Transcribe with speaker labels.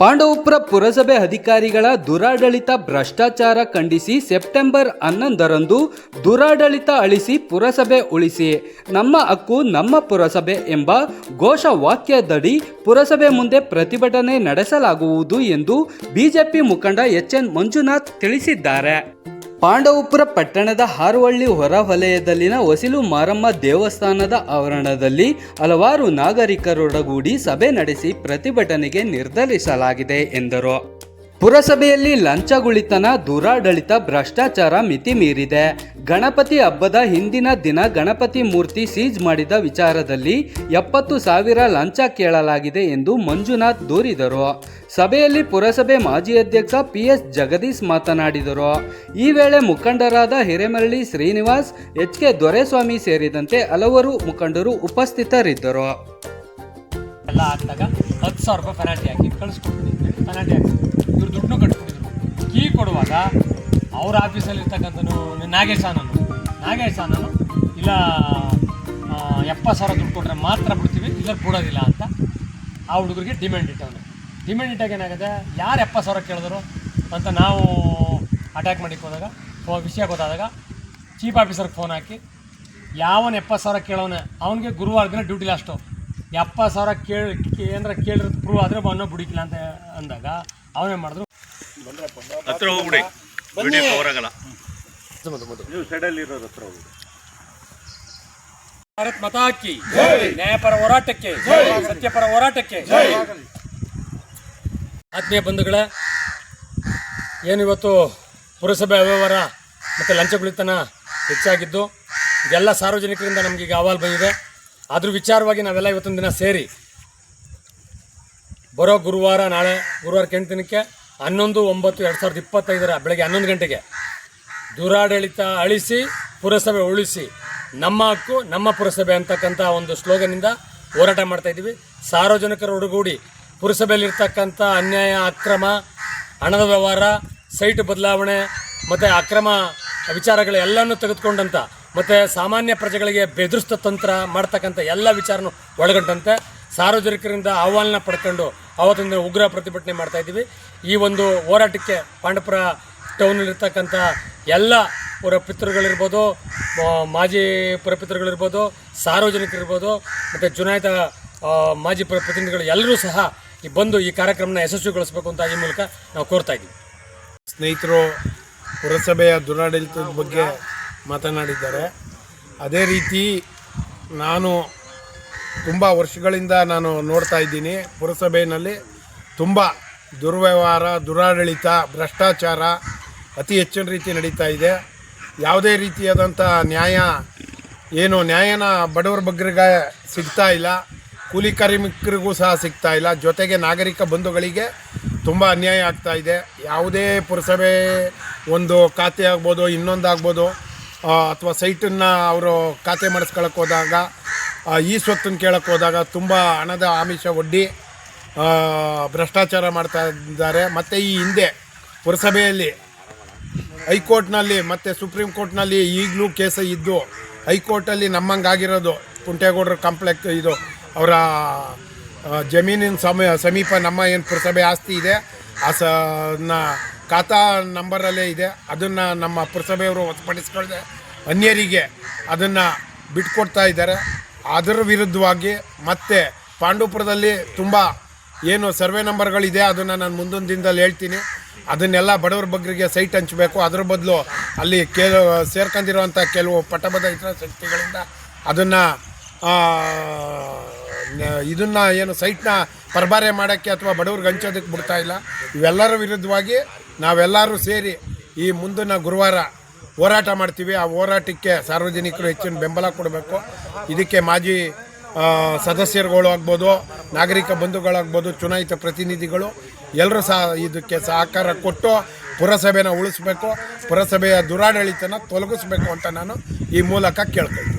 Speaker 1: ಪಾಂಡವಪುರ ಪುರಸಭೆ ಅಧಿಕಾರಿಗಳ ದುರಾಡಳಿತ ಭ್ರಷ್ಟಾಚಾರ ಖಂಡಿಸಿ ಸೆಪ್ಟೆಂಬರ್ ಹನ್ನೊಂದರಂದು ದುರಾಡಳಿತ ಅಳಿಸಿ ಪುರಸಭೆ ಉಳಿಸಿ. ನಮ್ಮ ಹಕ್ಕು ನಮ್ಮ ಪುರಸಭೆ ಎಂಬ ಘೋಷವಾಕ್ಯದಡಿ ಪುರಸಭೆ ಮುಂದೆ ಪ್ರತಿಭಟನೆ ನಡೆಸಲಾಗುವುದು ಎಂದು ಬಿಜೆಪಿ ಮುಖಂಡ ಎಚ್ ಎನ್ ಮಂಜುನಾಥ್ ತಿಳಿಸಿದ್ದಾರೆ. ಪಾಂಡವಪುರ ಪಟ್ಟಣದ ಹಾರುವಳ್ಳಿ ಹೊರವಲಯದಲ್ಲಿನ ವಸಿಲು ಮಾರಮ್ಮ ದೇವಸ್ಥಾನದ ಆವರಣದಲ್ಲಿ ಹಲವಾರು ನಾಗರಿಕರೊಡಗೂಡಿ ಸಭೆ ನಡೆಸಿ ಪ್ರತಿಭಟನೆಗೆ ನಿರ್ಧರಿಸಲಾಗಿದೆ ಎಂದರು. ಪುರಸಭೆಯಲ್ಲಿ ಲಂಚಗುಳಿತನ ದುರಾಡಳಿತ ಭ್ರಷ್ಟಾಚಾರ ಮಿತಿ ಮೀರಿದೆ. ಗಣಪತಿ ಹಬ್ಬದ ಹಿಂದಿನ ದಿನ ಗಣಪತಿ ಮೂರ್ತಿ ಸೀಜ್ ಮಾಡಿದ ವಿಚಾರದಲ್ಲಿ ಎಪ್ಪತ್ತು ಸಾವಿರ ಲಂಚ ಕೇಳಲಾಗಿದೆ ಎಂದು ಮಂಜುನಾಥ್ ದೂರಿದರು. ಸಭೆಯಲ್ಲಿ ಪುರಸಭೆ ಮಾಜಿ ಅಧ್ಯಕ್ಷ ಪಿ ಎಸ್ ಜಗದೀಶ್ ಮಾತನಾಡಿದರು. ಈ ವೇಳೆ ಮುಖಂಡರಾದ ಹಿರೇಮರಳಿ ಶ್ರೀನಿವಾಸ್, ಎಚ್ ಕೆ ದೊರೆಸ್ವಾಮಿ ಸೇರಿದಂತೆ ಹಲವರು ಮುಖಂಡರು ಉಪಸ್ಥಿತರಿದ್ದರು.
Speaker 2: ಎಲ್ಲ ಹತ್ತು ಸಾವಿರ ರೂಪಾಯಿ ಪೆನಾಲ್ಟಿ ಹಾಕಿ ಕಳಿಸ್ಕೊಡ್ತೀನಿ ಪೆನಾಲ್ಟಿ ಕೀ ಕೊಡುವಾಗ ಅವ್ರ ಆಫೀಸಲ್ಲಿ ಇರ್ತಕ್ಕಂಥನು ನಾಗೇಶ್ ಆನನು ನಾಗೇಶ್ ಆನನು ಇಲ್ಲ ಎಪ್ಪತ್ತು ಸಾವಿರ ದುಡ್ಡು ಕೊಟ್ಟರೆ ಮಾತ್ರ ಬಿಡ್ತೀವಿ, ಇಲ್ಲ ಕೊಡೋದಿಲ್ಲ ಅಂತ ಆ ಹುಡುಗರಿಗೆ ಡಿಮ್ಯಾಂಡ್ ಇಟ್ಟವನು. ಡಿಮ್ಯಾಂಡ್ ಇಟ್ಟಾಗ ಏನಾಗುತ್ತೆ, ಯಾರು ಎಪ್ಪತ್ತು ಸಾವಿರ ಕೇಳಿದ್ರು ಅಂತ ನಾವು ಅಟ್ಯಾಕ್ ಮಾಡಿಕ್ಕೆ ಹೋದಾಗ ವಿಷಯ ಗೊತ್ತಾದಾಗ ಚೀಫ್ ಆಫೀಸರ್ಗೆ ಫೋನ್ ಹಾಕಿ, ಯಾವನ ಎಪ್ಪತ್ತು ಸಾವಿರ ಕೇಳೋನೆ, ಅವನಿಗೆ ಗುರುವಾರ ದಿನ ಡ್ಯೂಟಿ ಲಾಸ್ಟು ಎಪ್ಪತ್ತು ಸಾವಿರ ಕೇಳಿ ಏನಾರ ಕೇಳಿರೋದು ಪ್ರೂವ್ ಆದರೆ ಅನ್ನೋ ಬಿಡಿಕಿಲ್ಲ ಅಂತ ಅಂದಾಗ, ಅವನೇ ಮಾಡಿದ್ರು
Speaker 3: ಹತ್ರ ಹೋಗ್ಬಿಡಿ. ವಿಡಿಯೋ ಕವರ್ ಆಗಲ್ಲ.
Speaker 2: ಭಾರತ್ ಮತ ಹಾಕಿ ನ್ಯಾಯಪರ ಹೋರಾಟಕ್ಕೆ ಸತ್ಯಪರ ಹೋರಾಟಕ್ಕೆ. ಆತ್ಮೀಯ ಬಂಧುಗಳೇ ಏನು ಇವತ್ತು ಪುರಸಭೆ ಅವ್ಯವಹಾರ ಮತ್ತು ಲಂಚಗುಳಿತನ ಹೆಚ್ಚಾಗಿದ್ದು ಇದೆಲ್ಲ ಸಾರ್ವಜನಿಕರಿಂದ ನಮಗೆ ಈಗ ಅಹವಾಲು ಬಂದಿದೆ. ಅದ್ರ ವಿಚಾರವಾಗಿ ನಾವೆಲ್ಲ ಇವತ್ತೊಂದು ದಿನ ಸೇರಿ ಬರೋ ಗುರುವಾರ ನಾಳೆ ಗುರುವಾರ ಎಂಟು ದಿನಕ್ಕೆ ಹನ್ನೊಂದು, ಒಂಬತ್ತು, ಎರಡು ಸಾವಿರದ ಇಪ್ಪತ್ತೈದರ ಬೆಳಗ್ಗೆ ಹನ್ನೊಂದು ಗಂಟೆಗೆ ದುರಾಡಳಿತ ಅಳಿಸಿ, ಪುರಸಭೆ ಉಳಿಸಿ, ನಮ್ಮ ಹಕ್ಕು, ನಮ್ಮ ಪುರಸಭೆ ಅಂತಕ್ಕಂಥ ಒಂದು ಸ್ಲೋಗನಿಂದ ಹೋರಾಟ ಮಾಡ್ತಾ ಇದ್ದೀವಿ. ಸಾರ್ವಜನಿಕರು ಒಡಗೂಡಿ ಪುರಸಭೆಯಲ್ಲಿರ್ತಕ್ಕಂಥ ಅನ್ಯಾಯ, ಅಕ್ರಮ, ಹಣದ ವ್ಯವಹಾರ, ಸೈಟ್ ಬದಲಾವಣೆ, ಮತ್ತು ಅಕ್ರಮ ವಿಚಾರಗಳೆಲ್ಲನೂ ತೆಗೆದುಕೊಂಡಂಥ ಮತ್ತು ಸಾಮಾನ್ಯ ಪ್ರಜೆಗಳಿಗೆ ಬೆದರಿಸ್ತ ತಂತ್ರ ಮಾಡ್ತಕ್ಕಂಥ ಎಲ್ಲ ವಿಚಾರನೂ ಒಳಗೊಂಡಂತೆ, ಸಾರ್ವಜನಿಕರಿಂದ ಆಹ್ವಾನ ಪಡ್ಕೊಂಡು ಅವತ್ತಿಂದ ಉಗ್ರ ಪ್ರತಿಭಟನೆ ಮಾಡ್ತಾ ಇದ್ದೀವಿ. ಈ ಒಂದು ಹೋರಾಟಕ್ಕೆ ಪಾಂಡಪುರ ಟೌನಲ್ಲಿರ್ತಕ್ಕಂಥ ಎಲ್ಲ ಪುರಪಿತೃಗಳಿರ್ಬೋದು ಮಾಜಿ ಪುರಪಿತೃಗಳಿರ್ಬೋದು ಸಾರ್ವಜನಿಕರಿರ್ಬೋದು ಮತ್ತು ಚುನಾಯಿತ ಮಾಜಿ ಪ್ರ ಪ್ರತಿನಿಧಿಗಳು ಎಲ್ಲರೂ ಸಹ ಈ ಬಂದು ಈ ಕಾರ್ಯಕ್ರಮನ ಯಶಸ್ವಿಗೊಳಿಸಬೇಕು ಅಂತ ಈ ಮೂಲಕ ನಾವು ಕೋರ್ತಾ ಇದ್ದೀವಿ.
Speaker 4: ಸ್ನೇಹಿತರು, ಪುರಸಭೆಯ ದುರಾಡಳಿತದ ಬಗ್ಗೆ ಮಾತನಾಡಿದ್ದಾರೆ. ಅದೇ ರೀತಿ ನಾನು ತುಂಬ ವರ್ಷಗಳಿಂದ ನಾನು ನೋಡ್ತಾ ಇದ್ದೀನಿ. ಪುರಸಭೆಯಲ್ಲಿ ತುಂಬ ದುರ್ವ್ಯವಹಾರ, ದುರಾಡಳಿತ, ಭ್ರಷ್ಟಾಚಾರ ಅತಿ ಹೆಚ್ಚಿನ ರೀತಿ ನಡೀತಾ ಇದೆ. ಯಾವುದೇ ರೀತಿಯಾದಂಥ ನ್ಯಾಯ, ಏನು ನ್ಯಾಯನ ಬಡವರ ಬಗ್ಗರಿಗೆ ಸಿಗ್ತಾ ಇಲ್ಲ. ಕೂಲಿ ಕಾರ್ಮಿಕರಿಗೂ ಸಹ ಸಿಗ್ತಾ ಇಲ್ಲ. ಜೊತೆಗೆ ನಾಗರಿಕ ಬಂಧುಗಳಿಗೆ ತುಂಬ ಅನ್ಯಾಯ ಆಗ್ತಾ ಇದೆ. ಯಾವುದೇ ಪುರಸಭೆ ಒಂದು ಖಾತೆ ಆಗ್ಬೋದು ಇನ್ನೊಂದು ಆಗ್ಬೋದು ಅಥವಾ ಸೈಟನ್ನು ಅವರು ಖಾತೆ ಮಾಡಿಸ್ಕೊಳಕ್ಕೆ ಹೋದಾಗ ಈ ಸ್ವತ್ತನ್ನು ಕೇಳಕ್ಕೆ ಹೋದಾಗ ತುಂಬ ಹಣದ ಆಮಿಷ ಒಡ್ಡಿ ಭ್ರಷ್ಟಾಚಾರ ಮಾಡ್ತಾ ಇದ್ದಾರೆ. ಮತ್ತು ಈ ಹಿಂದೆ ಪುರಸಭೆಯಲ್ಲಿ ಹೈಕೋರ್ಟ್ನಲ್ಲಿ, ಮತ್ತು ಸುಪ್ರೀಂ ಕೋರ್ಟ್ನಲ್ಲಿ ಈಗಲೂ ಕೇಸ ಇದ್ದು, ಹೈಕೋರ್ಟಲ್ಲಿ ನಮ್ಮಂಗಾಗಿರೋದು ಕುಂಟೇಗೌಡರ ಕಾಂಪ್ಲೆಕ್ಸ್ ಇದು, ಅವರ ಜಮೀನಿನ ಸಮಯ ಸಮೀಪ ನಮ್ಮ ಏನು ಪುರಸಭೆ ಆಸ್ತಿ ಇದೆ, ಆ ಸ ಖಾತಾ ನಂಬರಲ್ಲೇ ಇದೆ. ಅದನ್ನು ನಮ್ಮ ಪುರಸಭೆಯವರು ಹೊತ್ತುಪಡಿಸ್ಕೊಳ್ಳದೆ ಅನ್ಯರಿಗೆ ಅದನ್ನು ಬಿಟ್ಕೊಡ್ತಾ ಇದ್ದಾರೆ. ಅದರ ವಿರುದ್ಧವಾಗಿ ಮತ್ತೆ ಪಾಂಡವಪುರದಲ್ಲಿ ತುಂಬ ಏನು ಸರ್ವೆ ನಂಬರ್ಗಳಿದೆ, ಅದನ್ನು ನಾನು ಮುಂದೊಂದು ದಿನದಲ್ಲಿ ಹೇಳ್ತೀನಿ. ಅದನ್ನೆಲ್ಲ ಬಡವರ ಬಗ್ಗರಿಗೆ ಸೈಟ್ ಹಂಚಬೇಕು. ಅದ್ರ ಬದಲು ಅಲ್ಲಿ ಕೆಲವು ಸೇರ್ಕೊಂಡಿರುವಂಥ ಕೆಲವು ಇತರ ಶಕ್ತಿಗಳಿಂದ ಅದನ್ನು ಇದನ್ನು ಏನು ಸೈಟ್ನ ಪರಬಾರೆ ಮಾಡೋಕ್ಕೆ ಅಥವಾ ಬಡವ್ರಿಗೆ ಹಂಚೋದಕ್ಕೆ ಬಿಡ್ತಾ ಇಲ್ಲ. ಇವೆಲ್ಲರ ವಿರುದ್ಧವಾಗಿ ನಾವೆಲ್ಲರೂ ಸೇರಿ ಈ ಮುಂದಿನ ಗುರುವಾರ ಹೋರಾಟ ಮಾಡ್ತೀವಿ. ಆ ಹೋರಾಟಕ್ಕೆ ಸಾರ್ವಜನಿಕರು ಹೆಚ್ಚಿನ ಬೆಂಬಲ ಕೊಡಬೇಕು. ಇದಕ್ಕೆ ಮಾಜಿ ಸದಸ್ಯರುಗಳು ಆಗ್ಬೋದು, ನಾಗರಿಕ ಬಂಧುಗಳಾಗ್ಬೋದು, ಚುನಾಯಿತ ಪ್ರತಿನಿಧಿಗಳು ಎಲ್ಲರೂ ಸಹ ಇದಕ್ಕೆ ಸಹಕಾರ ಕೊಟ್ಟು ಪುರಸಭೆನ ಉಳಿಸ್ಬೇಕು, ಪುರಸಭೆಯ ದುರಾಡಳಿತನ ತೊಲಗಿಸ್ಬೇಕು ಅಂತ ನಾನು ಈ ಮೂಲಕ ಕೇಳ್ತೀನಿ